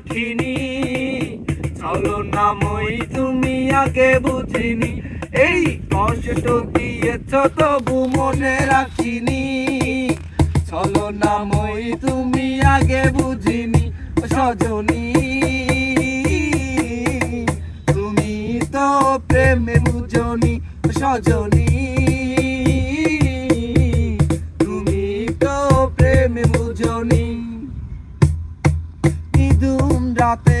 রাখিনি চলো না মই তুমি আগে বুঝিনি। এই কষ্ট দিয়েছ তবু মনে রাখিনি। চলো না মই তুমি আগে বুঝিনি, সজনী। তুমি তো প্রেমে বুঝনি, সজনী। রাতে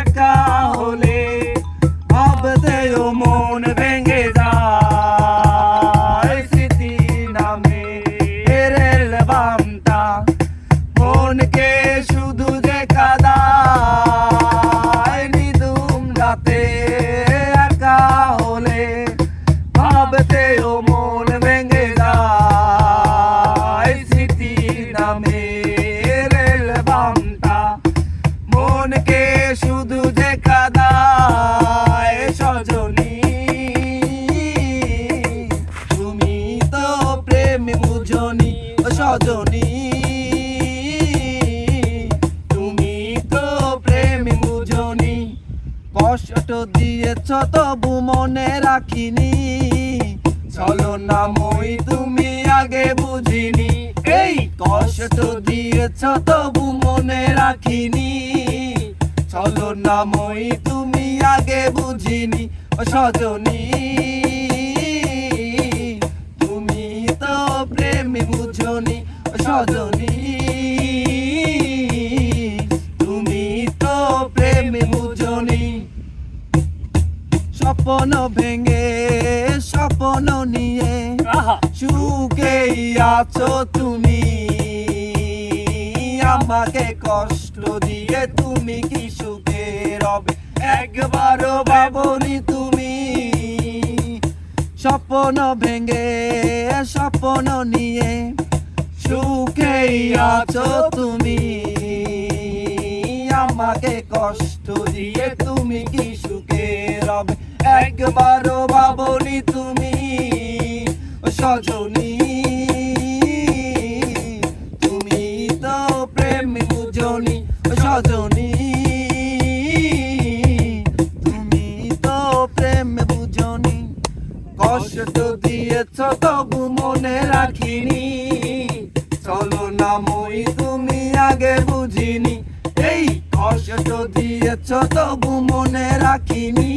একা হলে ভাবতেও মন ভেঙে যায়। স্মৃতি নামে রেল বামটা মনকে শুধু দেখা দায় নিদুম রাতে একা সজনী। তুমি তো প্রেম বুঝনি, কষ্ট দিয়েছ তবু মনে রাখিনি। চলো না মই তুমি আগে বুঝিনি, এই কষ্ট দিয়েছ তবু মনে রাখিনি। চলো না মই তুমি আগে বুঝিনি সজনী। তুমি তো প্রেম বুঝনি স্বপ্ন ভেঙে স্বপ্ন নিয়ে সুখেই আছো তুমি। আমাকে কষ্ট দিয়ে তুমি কি সুখে রবে? একবারও ভাবনি তুমি। স্বপ্ন ভেঙে স্বপ্ন নিয়ে সুখেই আছো তুমি। আমাকে কষ্ট দিয়ে তুমি কি সুখে রবে? একবারও ভাবনি তুমি, সজনী। তুমি তো প্রেম বুঝনি সজনী। তুমি তো প্রেম বুঝনি কষ্ট দিয়েছ তবু আগে বুঝিনি। এই কষ্ট দিয়েছ, তবু মনে রাখিনি।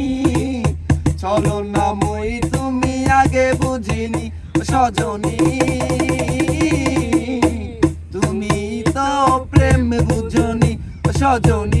চলো না মই, তুমি আগে বুঝিনি, সজনি। তুমি তো প্রেম বুঝনি, সজনি।